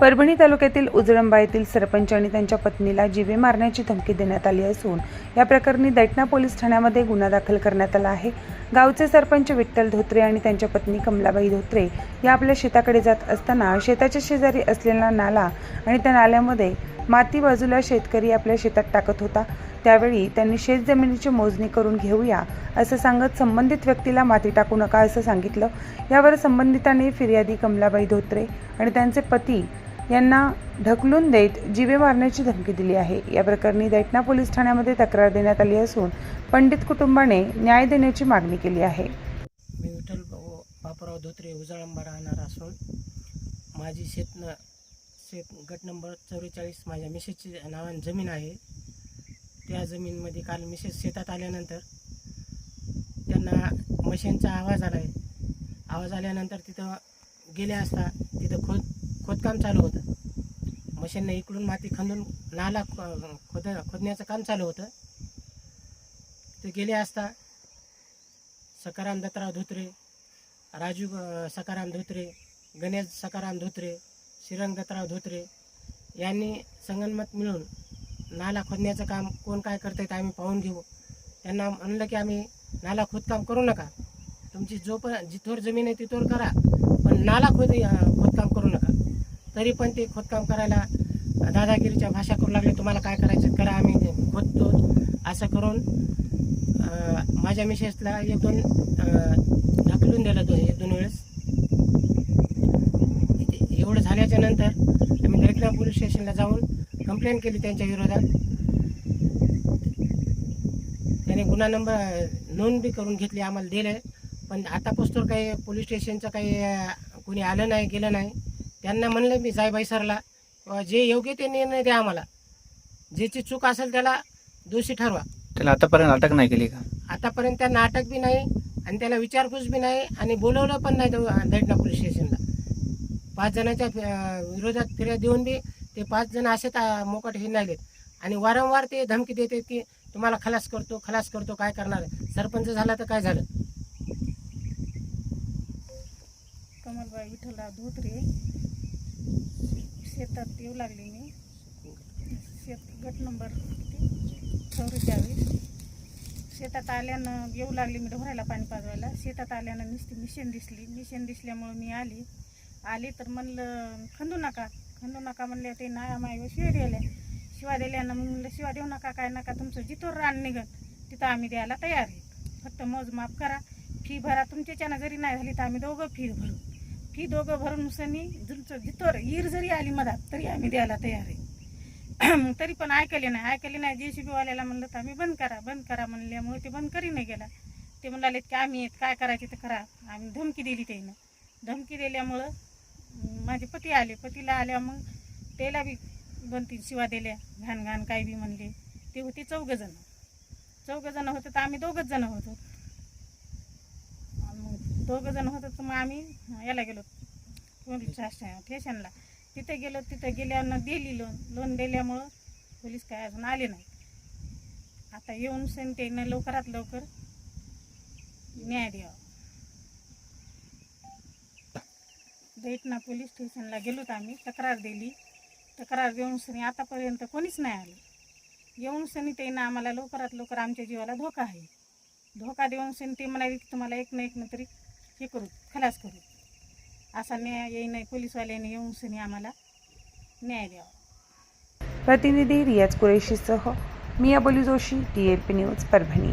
परभणी तालुक्यातील उजळंबा येथील सरपंच आणि त्यांच्या पत्नीला जीवे मारण्याची धमकी देण्यात आली असून या प्रकरणी दैटणा पोलीस ठाण्यामध्ये गुन्हा दाखल करण्यात आला आहे. गावचे सरपंच विठ्ठल धोत्रे आणि त्यांच्या पत्नी कमलाबाई धोत्रे या आपल्या शेताकडे जात असताना शेताच्या शेजारी असलेला नाला आणि त्या नाल्यामध्ये माती बाजूला शेतकरी आपल्या शेतात टाकत होता. त्यावेळी त्यांनी शेत जमिनीची मोजणी करून घेऊया असं सांगत संबंधित व्यक्तीला माती टाकू नका असं सांगितलं. यावर संबंधितांनी फिर्यादी कमलाबाई धोत्रे आणि त्यांचे पती यांना ढकलून देत जीवे मारण्याची धमकी दिली आहे. या प्रकरणी दैटना पोलीस ठाण्यामध्ये तक्रार देण्यात आली असून पंडित कुटुंबाने न्याय देण्याची मागणी केली आहे. मी विठ्ठल भाऊ बापूराव धोत्रे उजाळंबा राहणार असून माझी शेत शेत गट नंबर चौवेचाळीस माझ्या मिसेसची नावाने जमीन आहे. त्या जमीनमध्ये काल मिसेस शेतात आल्यानंतर त्यांना मशीनचा आवाज आला आहे आवाज आल्यानंतर तिथं गेले असता तिथं खोद खोदकाम चालू होतं. मशीननं इकडून माती खंदून नाला खोद खोदण्याचं काम चालू होतं. ते गेले असता सकाराम दत्तराव धोत्रे राजू सकाराम धोत्रे गणेश सकाराम धोत्रे श्रीरंग दत्तराव धोत्रे यांनी संगनमत मिळून नाला खोदण्याचं काम कोण काय करतायत आम्ही पाहून घेऊ. त्यांना म्हणलं की आम्ही नाला खोदकाम करू नका. तुमची जोपर्यंत जिथवर जमीन आहे तिथवर करा पण नाला खोद खोदकाम करू तरी पण ते खोदकाम करायला दादागिरीच्या भाषा करू लागले. तुम्हाला काय करायचं करा आम्ही खोदतो. असं करून माझ्या मिसेसला एक दोन ढकलून दिलं दोन एक दोन वेळेस. एवढं झाल्याच्यानंतर आम्ही दैठणा पोलीस स्टेशनला जाऊन कंप्लेंट केली त्यांच्या विरोधात. त्याने गुन्हा नंबर नोंद बी करून घेतली आम्हाला दिले पण आतापासून काही पोलीस स्टेशनचं काही कोणी आलं नाही गेलं नाही. त्यांना म्हणलं मी जायबाई सरला जे योग्य ते निर्णय द्या आम्हाला. ज्याची चूक असेल त्याला दोषी ठरवा. त्याला आतापर्यंत अटक नाही केली का? आतापर्यंत त्यांना अटक बी नाही आणि त्याला विचारपूस बी नाही आणि बोलवलं पण नाही तो दैठणा पोलीस स्टेशनला. पाच जणांच्या विरोधात फिर्याद देऊन बी ते पाच जण असेच अं, मोकाट हे नाहीलेत आणि वारंवार ते धमकी देते की तुम्हाला खलास करतो खलास करतो काय करणार? सरपंच झाला तर काय झालं? कमलबाई विठ्ठलराव धोत्रे शेतात येऊ लागली मी. शेत गट नंबर चौवेचाळीस. शेतात आल्यानं येऊ लागली मी ढोरायला पाणी पाजवायला. शेतात आल्यानं नुसती मिशन दिसली. मिशन दिसल्यामुळं मी आली. आली तर म्हणलं खंदू नका. खंदू नका म्हणले ते नाही माय शिवाय दिल्या शिवाय दिल्यानं मग म्हणलं शिवाय देऊ नका काय नका. तुमचं जिथं रान निघत तिथं आम्ही द्यायला तयार आहे. फक्त मोजमाप करा. फी भरा. तुमच्याच्यानं जरी नाही झाली तर आम्ही दोघं फी भरू. फी दोघं भरून सनी तुमचं जिथवर ईर जरी आली मधात तरी आम्ही द्यायला तयार आहे. मग तरी पण ऐकले नाही. ऐकले नाही. जे सी बीवाल्याला म्हणलं तर आम्ही बंद करा बंद करा म्हणल्यामुळे ते बंद करी नाही गेला. ते म्हणाले की आम्ही आहेत, काय करायचे तर करा. आम्ही धमकी दिली त्यानं. धमकी दिल्यामुळं माझे पती आले. पतीला आल्या मग त्याला बी दोन तीन शिवा दिल्या. घाण घाण काय बी म्हणले. ते होते चौघजणं. चौघजणं होतं तर आम्ही दोघंच जणं होतो. दोघं जण होतो तर मग आम्ही याला गेलो. पोलीस स्टेशनला. तिथे गेलो तिथे गेल्यानं दिली लोन लोन दिल्यामुळं पोलीस काय अजून आले नाही. आता येऊन सेन त्यांना लवकरात लवकर न्याय द्यावा. दैठणा पोलीस स्टेशनला गेलोत आम्ही तक्रार दिली. तक्रार देऊन सनी आतापर्यंत कोणीच नाही आलं. येऊन सनी त्यांना आम्हाला लवकरात लवकर आमच्या जीवाला धोका आहे. धोका देऊन सनी ते म्हणाले की तुम्हाला एक ना एक तरी हे करू खलास करू. असा न्याय येई नाही पोलीसवाल्याने येऊन सनी आम्हाला न्याय द्यावा. प्रतिनिधी रियाज कुरेशीसह मिया बोली Joshi T L P news Parbhani.